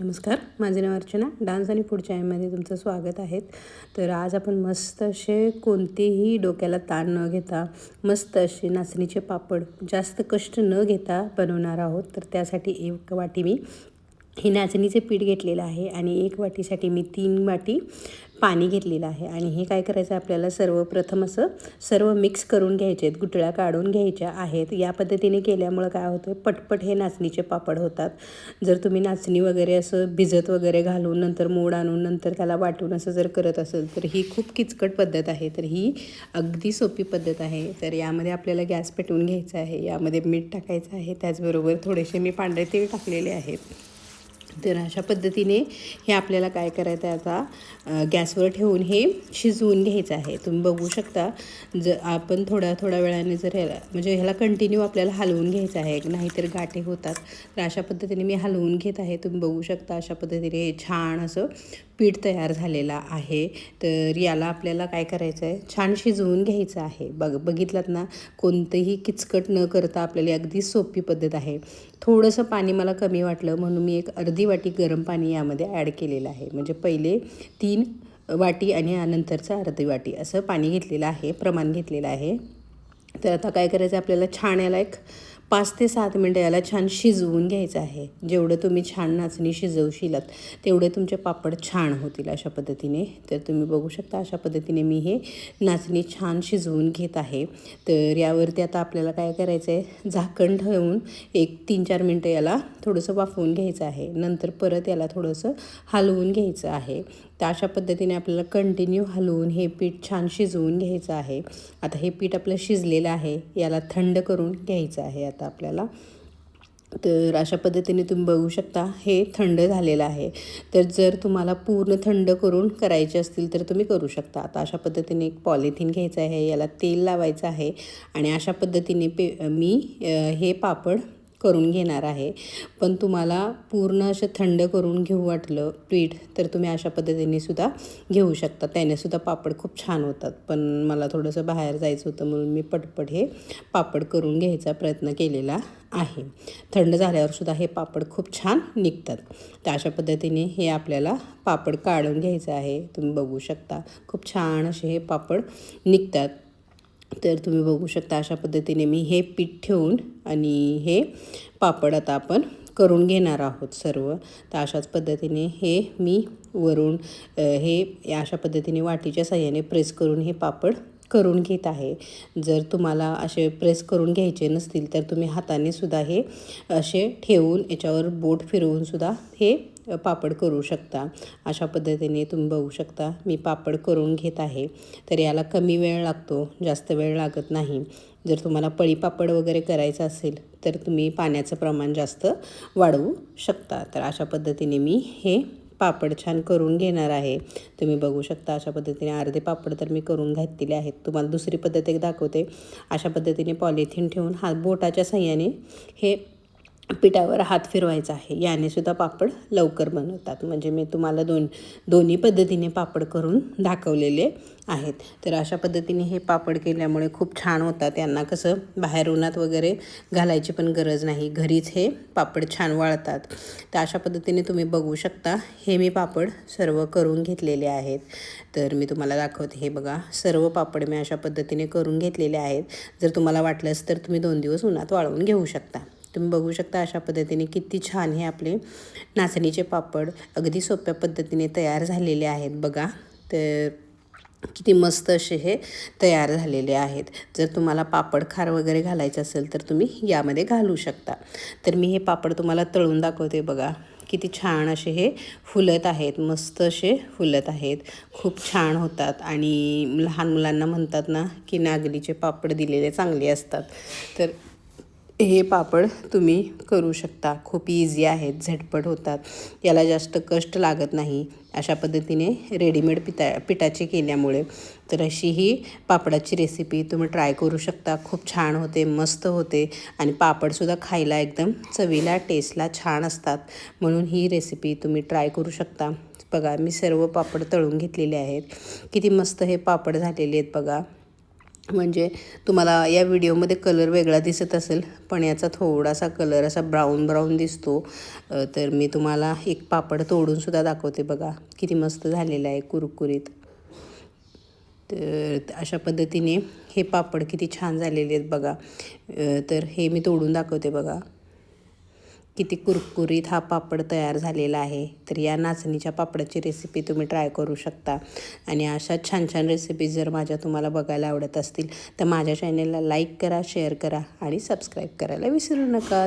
नमस्कार माझे नाव अर्चना. डान्स आणि पुढच्या आईमध्ये तुमचं स्वागत आहे. तर आज आपण मस्त असे कोणतेही डोक्याला ताण न घेता मस्त असे नाचणीचे पापड जास्त कष्ट न घेता बनवणार आहोत. तर त्यासाठी एक वाटी मी हे नाचणीचे पीठ घेतलेलं आहे आणि एक वाटीसाठी मी तीन वाटी पाणी घेतलेलं आहे. आणि हे काय करायचं आपल्याला सर्वप्रथम असं सर्व मिक्स करून घ्यायचे आहेत गुटळ्या काढून घ्यायच्या आहेत. या पद्धतीने केल्यामुळं काय होतं पटपट हे नाचणीचे पापड होतात. जर तुम्ही नाचणी वगैरे असं भिजत वगैरे घालून नंतर मोड आणून नंतर त्याला वाटून असं जर करत असेल तर ही खूप किचकट पद्धत आहे. तर ही अगदी सोपी पद्धत आहे. तर यामध्ये आपल्याला गॅस पेटवून घ्यायचा आहे. यामध्ये मीठ टाकायचं आहे. त्याचबरोबर थोडेसे मी पांढरे तेल टाकलेले आहेत. तर अशा पद्धतीने हे आपल्याला काय करायचं आहे आता? गॅसवर ठेवून हे शिजवून घ्यायचं आहे. तुम्ही बघू शकता जर आपण थोड्या थोड्या वेळाने जर ह्याला म्हणजे ह्याला कंटिन्यू आपल्याला हलवून घ्यायचं आहे. नाहीतर गाठे होतात. तर अशा पद्धतीने मी हलवून घेत आहे. तुम्ही बघू शकता अशा पद्धतीने हे छान असं पीठ तयार झालेला आहे. तर याला आपल्याला काय करायचं आहे? छान शिजवून घ्यायचं आहे. बघ बघितलात ना? कोणतंही किचकट न करता आपल्याला अगदी सोपी पद्धत आहे. थोडंसं पाणी मला कमी वाटलं म्हणून मी एक अर्धी वाटी गरम पाणी यामध्ये ॲड केलेलं आहे. म्हणजे पहिले तीन वाटी आणि नंतरचं अर्धी वाटी असं पाणी घेतलेलं आहे प्रमाण घेतलेलं आहे. तर आता काय करायचं आपल्याला छान याला एक पाच ते सात मिनटं याला छान शिजवून घ्यायचं आहे. जेवढं तुम्ही छान नाचणी शिजवशीलात तेवढे तुमचे पापड छान होतील अशा पद्धतीने. तर तुम्ही बघू शकता अशा पद्धतीने मी हे नाचणी छान शिजवून घेत आहे. तर यावरती आता आपल्याला काय करायचं आहे झाकण ठेवून एक तीन चार मिनटं याला थोडंसं वाफवून घ्यायचं आहे. नंतर परत याला थोडंसं हलवून घ्यायचं आहे. तर अशा पद्धतीने आपल्याला कंटिन्यू हलवून हे पीठ छान शिजवून घ्यायचं आहे. आता हे पीठ आपलं शिजलेलं आहे याला थंड करून घ्यायचं आहे आता आपल्याला. तर अशा पद्धतीने तुम्ही बघू शकता हे थंड झालेलं आहे. तर जर तुम्हाला पूर्ण थंड करून करायचे असतील तर तुम्ही करू शकता. आता अशा पद्धतीने एक पॉलिथिन घ्यायचं आहे याला तेल लावायचं आहे. आणि अशा पद्धतीने पे मी हे पापड करून घेणार आहे. पण तुम्हाला पूर्ण असं थंड करून घेऊ वाटलं पीठ तर तुम्ही अशा पद्धतीने सुद्धा घेऊ शकता. त्याने सुद्धा पापड खूप छान होतात. पण मला थोडंसं बाहेर जायचं होतं म्हणून मी पटपट हे पापड करून घ्यायचा प्रयत्न केलेला आहे. थंड झाल्यावर सुद्धा हे पापड खूप छान निघतात. तर अशा पद्धतीने हे आपल्याला पापड काढून घ्यायचं आहे. तुम्ही बघू शकता खूप छान असे हे पापड निघतात. तर तुम्ही बघू शकता अशा पद्धतीने मी हे पीठ ठेवून आणि हे पापड आता आपण करून घेणार आहोत सर्व. तर अशाच पद्धतीने हे मी वरून हे अशा पद्धतीने वाटीच्या साह्याने प्रेस करून हे पापड करून घेत आहे. जर तुम्हाला असे प्रेस करून घ्यायचे नसतील तर तुम्ही हाताने सुद्धा हे असे ठेवून याच्यावर बोट फिरवून सुद्धा हे पापड करू शकता. अशा पद्धतीने तुम्ही बघू शकता मी पापड करून घेत आहे. तर याला कमी वेळ लागतो जास्त वेळ लागत नाही. जर तुम्हाला पळी पापड वगैरे करायचं असेल तर तुम्ही पाण्याचं प्रमाण जास्त वाढवू शकता. तर अशा पद्धतीने मी हे पापड छान करून घेणार आहे. तुम्ही बघू शकता अशा पद्धतीने अर्धे पापड तर मी करून घातलेले आहेत. तुम्हाला दुसरी पद्धत एक दाखवते. अशा पद्धतीने पॉलिथिन ठेवून हा बोटाच्या सहाय्याने हे पिठावर हात फिरवायचा आहे. याने सुद्धा पापड लवकर बनवतात. म्हणजे मी तुम्हाला दोन दोन्ही पद्धतीने पापड करून दाखवलेले आहेत. तर अशा पद्धतीने हे पापड केल्यामुळे खूप छान होतात. यांना कसं बाहेर उन्हात वगैरे घालायची पण गरज नाही. घरीच हे पापड छान वाळतात. तर अशा पद्धतीने तुम्ही बघू शकता. हे मी पापड सर्व करून घेतलेले आहेत. तर मी तुम्हाला दाखवते. हे बघा सर्व पापड मी अशा पद्धतीने करून घेतलेले आहेत. जर तुम्हाला वाटलंच तर तुम्ही दोन दिवस उन्हात वाळवून घेऊ शकता. तुम्ही बघू शकता अशा पद्धतीने किती छान हे आपले नाचणीचे पापड अगदी सोप्या पद्धतीने तयार झालेले आहेत. बघा तर किती मस्त असे हे तयार झालेले आहेत. जर तुम्हाला पापड खार वगैरे घालायचं असेल तर तुम्ही यामध्ये घालू शकता. तर मी हे पापड तुम्हाला तळून दाखवते बघा. किती छान असे हे फुलत आहेत मस्त असे फुलत आहेत. खूप छान होतात आणि लहान मुलांना म्हणतात ना की नागलीचे पापड दिलेले चांगले असतात. तर हे पापड तुम्ही करू शकता. खूप इझी आहेत झटपट होतात. याला जास्त कष्ट लागत नाही. अशा पद्धतीने रेडीमेड पिता पिठाचे केल्यामुळे. तर अशी ही पापडाची रेसिपी तुम्ही ट्राय करू शकता. खूप छान होते मस्त होते. आणि पापडसुद्धा खायला एकदम चवीला टेस्टला छान असतात. म्हणून ही रेसिपी तुम्ही ट्राय करू शकता. बघा मी सर्व पापड तळून घेतलेले आहेत. किती मस्त हे पापड झालेले आहेत बघा. म्हणजे तुम्हाला या व्हिडिओमध्ये कलर वेगळा दिसत असेल पण याचा थोडासा कलर असा ब्राऊन ब्राऊन दिसतो. तर मी तुम्हाला एक पापड तोडूनसुद्धा दाखवते बघा. किती मस्त झालेलं आहे कुरकुरीत. तर अशा पद्धतीने हे पापड किती छान झालेले आहेत बघा. तर हे मी तोडून दाखवते बघा. किती कुरकुरीत हा पापड तयार झालेला आहे तर या नाचणीच्या पापडाची रेसिपी तुम्ही ट्राय करू शकता. आणि अशा छान छान रेसिपीज जर माझ्या तुम्हाला बघायला आवडत असतील तर माझ्या चॅनेलला लाईक करा शेअर करा आणि सबस्क्राईब करायला विसरू नका